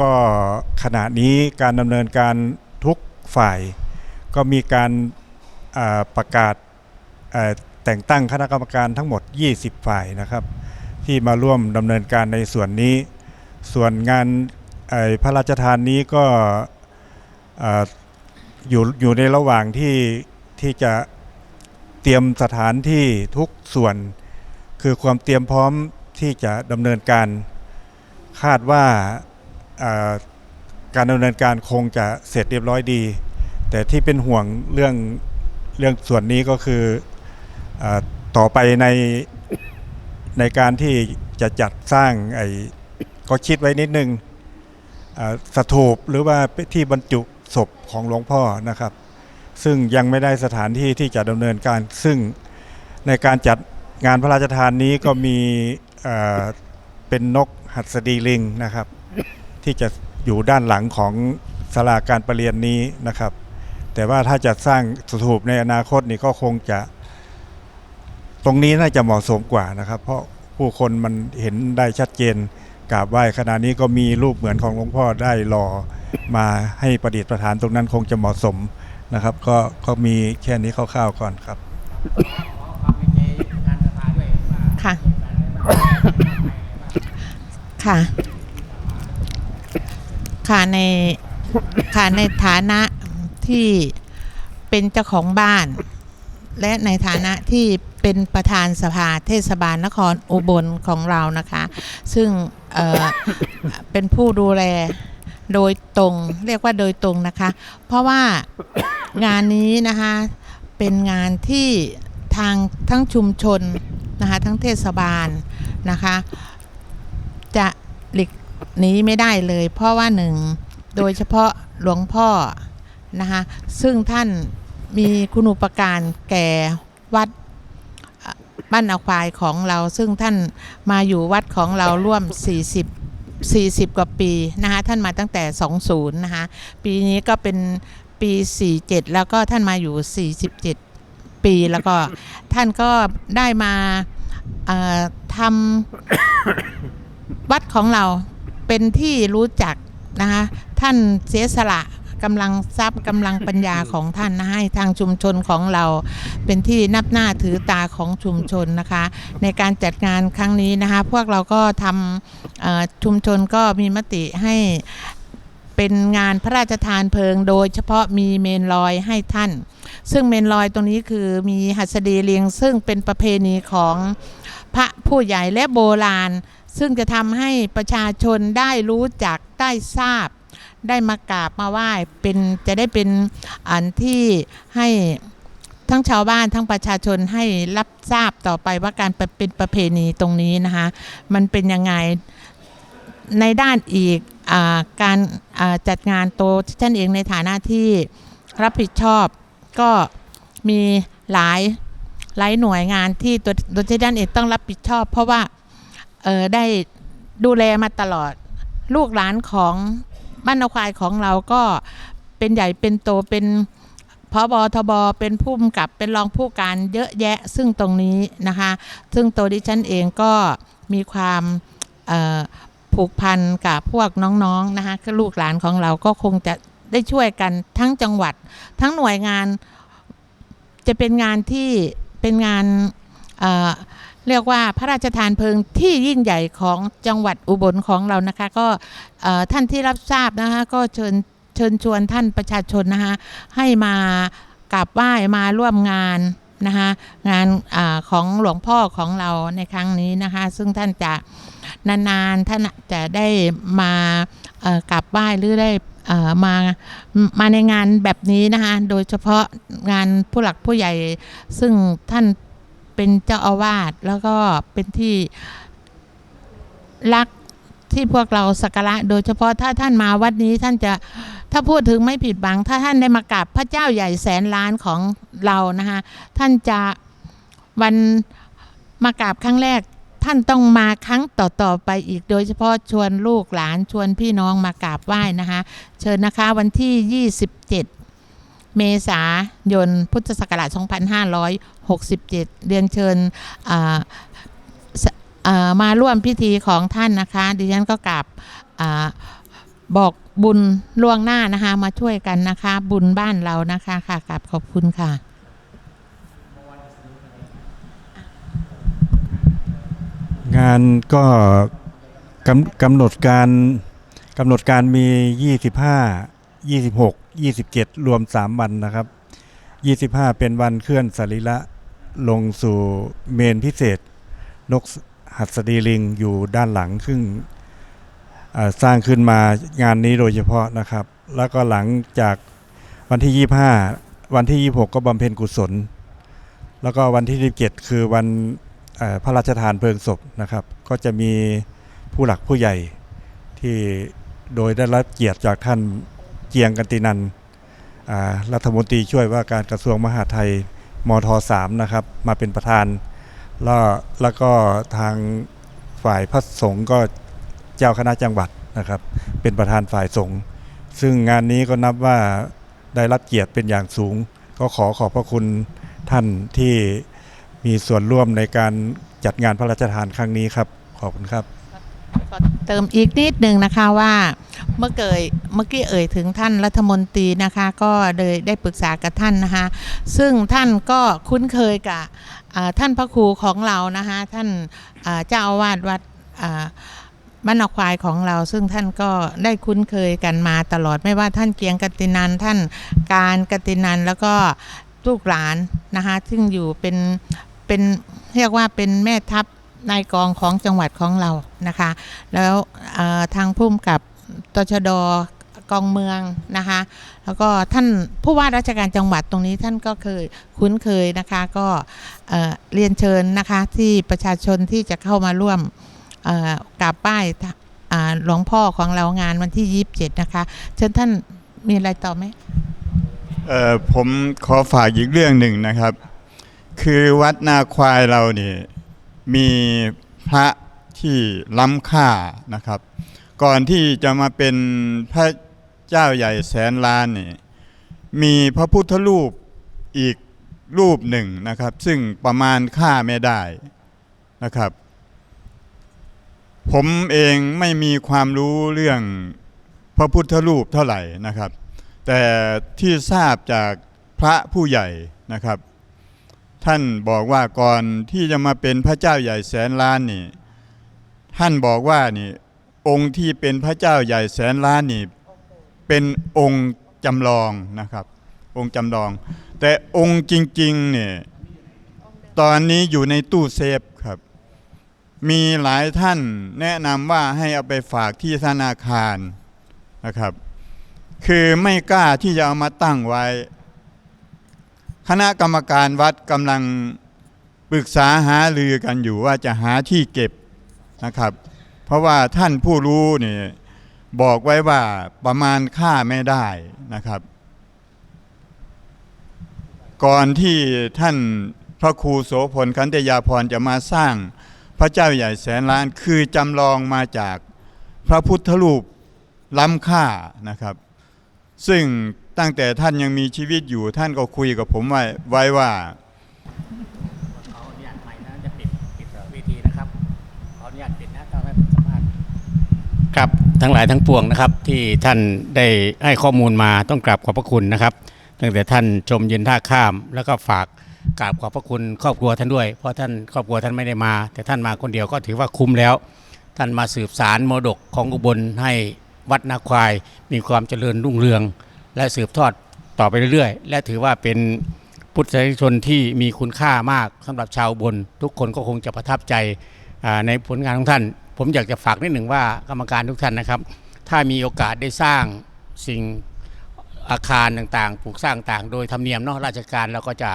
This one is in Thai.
ก็ขณะนี้การดำเนินการทุกฝ่าย ก็มีการประกาศแต่งตั้งคณะกรรมการทั้งหมด 20 ฝ่ายนะครับ ที่มาร่วมดำเนินการในส่วนนี้ ส่วนงานพระราชทานนี้ก็เอ่อยู่อยู่ในระหว่างที่ที่จะเตรียมสถานที่ทุกส่วน คือความเตรียมพร้อมที่จะดำเนินการ คาดว่า การดำเนินการคงจะเสร็จเรียบร้อยดี แต่ที่เป็นห่วงเรื่องเรื่องส่วนนี้ก็คืออต่อไปในในการที่จะจัดสร้างไอ้ก็คิดไว้นิดนึงสถูปหรือว่าที่บรรจุศพของหลวงพ่อนะครับ ซึ่งยังไม่ได้สถานที่ที่จะดำเนินการ ซึ่งในการจัดงานพระราชทานนี้ก็มีเป็นนกหัดสดีลิงนะครับ ที่จะอยู่ด้านหลังของศาลาการประเรียนนี้นะครับ แต่ว่าถ้าจะสร้างสถูปในอนาคตนี่ก็คงจะ ตรงนี้น่าจะเหมาะสมกว่านะครับ เพราะผู้คนมันเห็นได้ชัดเจนกราบไหว้ขณะนี้ก็มีรูปเหมือนของหลวงพ่อได้รอมาให้ประดิษฐานตรงนั้นคงจะเหมาะสมนะครับ ก็ก็มีแค่นี้คร่าวๆก่อนครับค่ะ ค่ะ ค่ะในค่ะในฐานะที่เป็นเจ้าของบ้าน และในฐานะที่เป็นประธานสภาเทศบาลนครอุบลของเรานะคะ ซึ่งเออเป็นผู้ดูแลโดยตรงเรียกว่าโดยตรงนะคะ เพราะว่างานนี้นะคะเป็นงานที่ทางทั้งชุมชนนะคะทั้งเทศบาลนะคะ จะหลีก นี้ไม่ได้เลย เพราะว่าหนึ่งโดยเฉพาะหลวงพ่อนะคะซึ่งท่านมีคุณอุปการแก่วัดบ้านอาควายของเรา ซึ่งท่านมาอยู่วัดของเราร่วม 40 40 กว่าปีนะคะท่านมาตั้งแต่ 20 นะคะปีนี้ก็เป็นปี 47 แล้วก็ท่านมาอยู่ 47 ปีแล้วก็ท่านก็ได้มาทำวัดของเรา เป็นที่รู้จักนะคะท่านเสียสละกำลังทรัพย์กำลังปัญญาของท่านนะให้ทางชุมชนของเรา เป็นที่นับหน้าถือตาของชุมชนนะคะ ในการจัดงานครั้งนี้นะคะ พวกเราก็ทำชุมชนก็มีมติให้เป็นงานพระราชทานเพลิง โดยเฉพาะมีเมนลอยให้ท่าน ซึ่งเมนลอยตรงนี้คือมีหัสดีเลียงซึ่งเป็นประเพณีของพระผู้ใหญ่และโบราณ ซึ่งจะทำให้ประชาชนได้รู้จักได้ทราบ ได้มากราบมาไหว้เป็นจะได้เป็นอันที่ให้ทั้งชาวบ้านทั้งประชาชนให้รับทราบต่อไปว่าการเป็นประเพณีตรงนี้นะคะมันเป็นยังไงในด้านอีกอการจัดงานโตวท่านเองในฐานะที่รับผิดชอบก็มีหลายหลายหน่วยงานที่ตัวตัวที่ด้านเองต้องรับผิดชอบ เพราะว่า ได้ดูแลมาตลอด ลูกหลานของบ้านนาควายของเราก็เป็นใหญ่เป็นโตเป็นพอบทบเป็นผู้กำกับเป็นรองผู้การเยอะแยะซึ่งตรงนี้นะคะ ซึ่งตัวดิฉันเองก็มีความผูกพันกับพวกน้องๆนะคะคือลูกหลานของเราก็คงจะได้ช่วยกันทั้งจังหวัด ทั้งหน่วยงานจะเป็นงานที่เป็นงาน เรียกว่าพระราชทานเพลิงที่ยิ่งใหญ่ของจังหวัดอุบลของเรานะคะ ก็ท่านที่รับทราบนะคะก็เชิญเชิญชวนท่านประชาชนนะคะให้มากราบไหว้มาร่วมงานนะคะงานอาของหลวงพ่อของเราในครั้งนี้นะคะ ซึ่งท่านจะนานๆท่านจะได้มากราบไหว้หรือได้มามาในงานแบบนี้นะคะ โดยเฉพาะงานผู้หลักผู้ใหญ่ซึ่งท่าน เป็นเจ้าอาวาสแล้วก็เป็นที่รักที่พวกเราสักการะโดยเฉพาะถ้าท่านมาวัดนี้ท่านจะถ้าพูดถึงไม่ผิดหวัง ถ้าท่านได้มากราบพระเจ้าใหญ่แสนล้านของเรานะคะท่านจะวันมากราบครั้งแรก ท่านต้องมาครั้งต่อๆไปอีก โดยเฉพาะชวนลูกหลานชวนพี่น้องมากราบไหว้นะคะเชิญนะคะวันที่ 27 เมษายนพุทธศักราช 67 เรียนเชิญมาร่วมพิธีของท่านนะคะ ดิฉันก็กราบอบอกบุญล่วงหน้านะคะ มาช่วยกันนะคะ บุญบ้านเรานะคะค่ะกราบขอบคุณค่ะงานก็กำกำหนดการกำหนดการมี 25 26 27 รวม 3 วันนะครับ 25 เป็นวันเคลื่อนสรีระ ลงสู่เมนพิเศษ นกหัสดีลิงอยู่ด้านหลังซึ่งสร้างขึ้นมางานนี้โดยเฉพาะนะครับ แล้วก็หลังจากวันที่ 25 วันที่ 26 ก็บำเพ็ญกุศล แล้วก็วันที่ 27 คือวันพระราชทานเพลิงศพนะครับ ก็จะมีผู้หลักผู้ใหญ่ที่โดยได้รับเกียรติจากท่านเจียงกันตินันรัฐมนตรีช่วยว่าการกระทรวงมหาดไทย มทสามนะครับ มาเป็นประธาน แล้วแล้วก็ทางฝ่ายพระสงฆ์ก็เจ้าคณะจังหวัดนะครับ เป็นประธานฝ่ายสงฆ์ซึ่งงานนี้ก็นับว่าได้รับเกียรติเป็นอย่างสูง ก็ขอขอบพระคุณท่านที่มีส่วนร่วมในการจัดงานพระราชทานครั้งนี้ครับ ขอบคุณครับ ขอเติมอีกนิดนึงนะคะว่า เมื่อเกิดเมื่อกี้เอ่ยถึงท่านรัฐมนตรีนะคะ ก็เลยได้ปรึกษากับท่านนะคะ ซึ่งท่านก็คุ้นเคยกับท่านพระครูของเรานะคะท่านเจ้าอาวาสวัดบ้านนอกควายของเรา ซึ่งท่านก็ได้คุ้นเคยกันมาตลอดไม่ว่าท่านเกียงกตินันท่านการกตินันแล้วก็ลูกหลานนะคะซึ่งอยู่เป็นเป็นเรียกว่าเป็นแม่ทัพนายกองของจังหวัดของเรานะคะ แล้วทางพุ่มกับ ตชดกองเมืองนะคะ แล้วก็ท่านผู้ว่าราชการจังหวัดตรงนี้ท่านก็เคยคุ้นเคยนะคะ ก็เอ่อเรียนเชิญนะคะที่ประชาชนที่จะเข้ามาร่วมกราบป้ายหลวงพ่อของเรางานวันที่ 27 นะคะ เชิญท่านมีอะไรต่อไหมผมขอฝากอีกเรื่องหนึ่งนะครับ คือวัดนาควายเราเนี่ยมีพระที่ล้ำค่านะครับ ก่อนที่จะมาเป็นพระเจ้าใหญ่แสนล้านนี่มีพระพุทธรูปอีกรูปหนึ่งนะครับ ซึ่งประมาณค่าไม่ได้นะครับ ผมเองไม่มีความรู้เรื่องพระพุทธรูปเท่าไหร่นะครับ แต่ที่ทราบจากพระผู้ใหญ่นะครับ ท่านบอกว่าก่อนที่จะมาเป็นพระเจ้าใหญ่แสนล้านนี่ท่านบอกว่านี่ องค์ที่เป็นพระเจ้าใหญ่แสนล้านนี่เป็นองค์จำลองนะครับ องค์จำลอง แต่องค์จริงๆเนี่ยตอนนี้อยู่ในตู้เซฟครับ มีหลายท่านแนะนำว่าให้เอาไปฝากที่ธนาคารนะครับ คือไม่กล้าที่จะเอามาตั้งไว้ คณะกรรมการวัดกำลังปรึกษาหารือกันอยู่ว่าจะหาที่เก็บนะครับ เพราะว่าท่านผู้รู้นี่บอกไว้ว่าประมาณค่าไม่ได้นะครับ ก่อนที่ท่านพระครูโสพลคันตยาพรจะมาสร้างพระเจ้าใหญ่แสนล้านคือจำลองมาจากพระพุทธรูปล้ำค่านะครับ ซึ่งตั้งแต่ท่านยังมีชีวิตอยู่ท่านก็คุยกับผมไว้ไวว่า ขออนุญาตใหม่นะจะปิดปิดเวทีนะครับ ขออนุญาตปิดนะตอนให้สัมภาษณ์ ครับทั้งหลายทั้งปวงนะครับที่ท่านได้ให้ข้อมูลมาต้องกราบขอบพระคุณนะครับ ตั้งแต่ท่านชมเย็นท่าข้าม แล้วก็ฝากกราบขอบพระคุณครอบครัวท่านด้วย เพราะท่านครอบครัวท่านไม่ได้มา แต่ท่านมาคนเดียวก็ถือว่าคุ้มแล้ว ท่านมาสืบสารมรดกของอุบลให้วัดนาควาย มีความเจริญรุ่งเรือง และสืบทอดต่อไปเรื่อยๆ และถือว่าเป็นพุทธศาสนิกชนที่มีคุณค่ามากสำหรับชาวอุบลทุกคนก็คงจะประทับใจในผลงานของท่าน ผมอยากจะฝากนิดหนึ่งว่ากรรมการทุกท่านนะครับ ถ้ามีโอกาสได้สร้างสิ่งอาคารต่างๆ ปลูกสร้างต่าง โดยธรรมเนียมเนาะราชการเราก็จะ